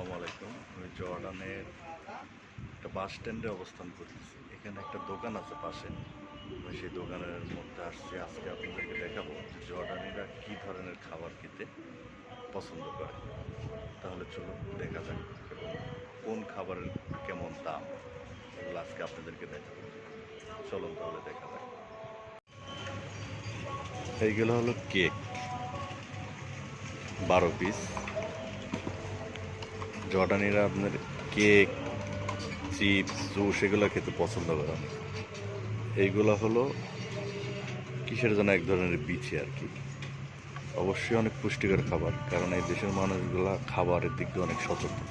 আসসালামু আলাইকুম। আমি জর্ডানের একটা বাস স্ট্যান্ডে অবস্থান করতেছি। এখানে একটা দোকান আছে পাশে। আমি সেই দোকানের মধ্যে আসছি। আজকে আপনাদেরকে দেখাবো জর্ডানিরা কী ধরনের খাবার খেতে পছন্দ করে। তাহলে চলুন দেখা যাক কোন খাবারের কেমন দাম। এগুলো আজকে আপনাদেরকে দেখাবো। চলুন তাহলে দেখা যাক। এইগুলো হলো কেক। বারো পিস। জর্ডানিরা আপনার কেক, চিপস, জুস এগুলো খেতে পছন্দ করে। এইগুলো হলো কিসের জন্য এক ধরনের বিচি আর কি। অবশ্যই অনেক পুষ্টিকর খাবার, কারণ এই দেশের মানুষগুলা খাবারের দিক দিয়ে অনেক সচেতন।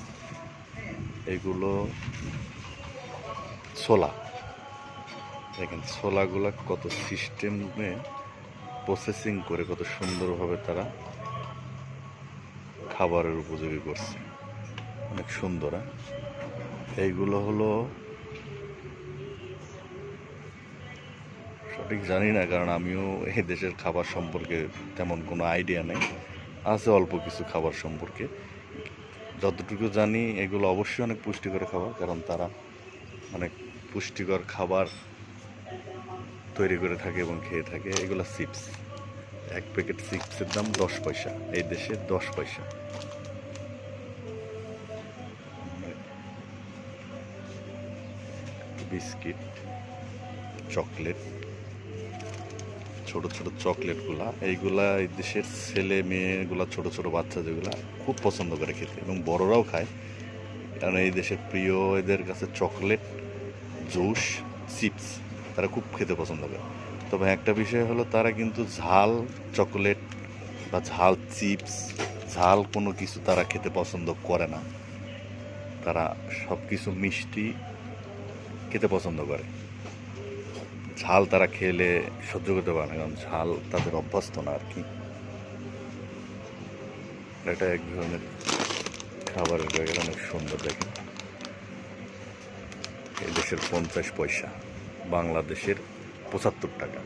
এইগুলো ছোলা। দেখেন, ছোলাগুলা কত সিস্টেমে প্রসেসিং করে কত সুন্দরভাবে তারা খাবারের উপযোগী করছে। অনেক সুন্দর হ্যাঁ? এইগুলো হলো সঠিক জানি না, কারণ আমিও এই দেশের খাবার সম্পর্কে তেমন কোনো আইডিয়া নেই। আছে অল্প কিছু খাবার সম্পর্কে। যতটুকু জানি, এগুলো অবশ্যই অনেক পুষ্টিকর খাবার, কারণ তারা অনেক পুষ্টিকর খাবার তৈরি করে থাকে এবং খেয়ে থাকে। এগুলো চিপস, এক প্যাকেট চিপসের দাম দশ পয়সা, এই দেশে দশ পয়সা। বিস্কিট, চকলেট, ছোট ছোট চকলেটগুলা, এইগুলা এই দেশের ছেলে মেয়েগুলা, ছোট ছোট বাচ্চা যেগুলা খুব পছন্দ করে খেতে এবং বড়রাও খায়। কারণ এই দেশের প্রিয় এদের কাছে চকলেট, জুস, চিপস তারা খুব খেতে পছন্দ করে। তবে একটা বিষয় হলো তারা কিন্তু ঝাল চকলেট বা ঝাল চিপস, ঝাল কোনো কিছু তারা খেতে পছন্দ করে না। তারা সব কিছু মিষ্টি খেতে পছন্দ করে। ঝাল তারা খেলে সহ্য করতে পারে না, কারণ ঝাল তাদের অভ্যস্ত না আর কি। এটা এক ধরনের খাবারের জায়গা অনেক সুন্দর দেখে এই দেশের পঞ্চাশ পয়সা, বাংলাদেশের পঁচাত্তর টাকা।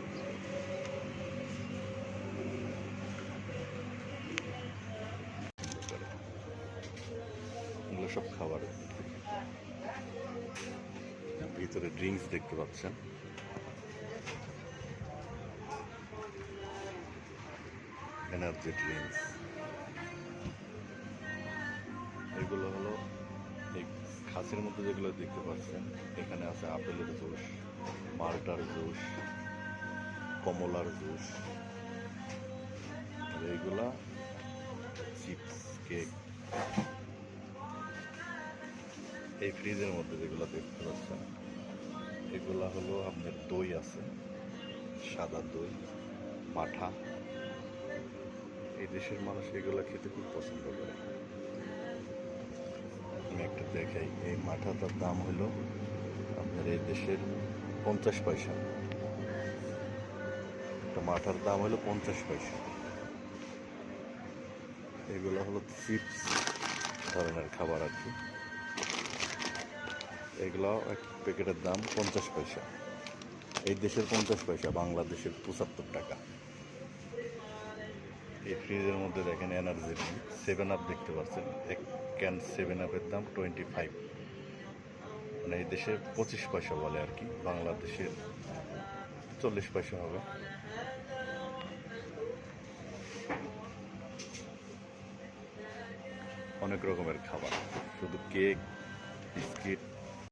এগুলো সব খাবার ভিতরে ড্রিঙ্কস দেখতে পাচ্ছেন। এনার্জি ড্রিঙ্কস এগুলো হলো এই খাসের মধ্যে যেগুলো দেখতে পাচ্ছেন, এখানে আছে আপেলের জুস, মাল্টার জুস, কমলার জুস। এইগুলা চিপস, কেক। এই ফ্রিজের মধ্যে যেগুলো দেখতে পাচ্ছেন এগুলা হলো আপনার দই আছে, সাদা দই, মাঠা। এই দেশের মানুষ এগুলো খেতে খুব পছন্দ করে। আমি একটা দেখাই, এই মাঠাটার দাম হলো আপনার এই দেশের পঞ্চাশ পয়সা। একটা মাঠার দাম হলো পঞ্চাশ পয়সা। এগুলো হলো চিপস ধরনের খাবার আর কি। এগুলো এক প্যাকেটের দাম পঞ্চাশ পয়সা। এই দেশের পঞ্চাশ পয়সা, বাংলাদেশের পঁচাত্তর টাকা। এই ফ্রিজের মধ্যে দেখেন এনার্জি সেভেন আপ দেখতে পাচ্ছেন। এক ক্যান সেভেন আপের দাম টোয়েন্টি ফাইভ মানে এই দেশে পঁচিশ পয়সা বলে আর কি। বাংলাদেশের চল্লিশ পয়সা হবে। অনেক রকমের খাবার। শুধু কেক বিস্কিট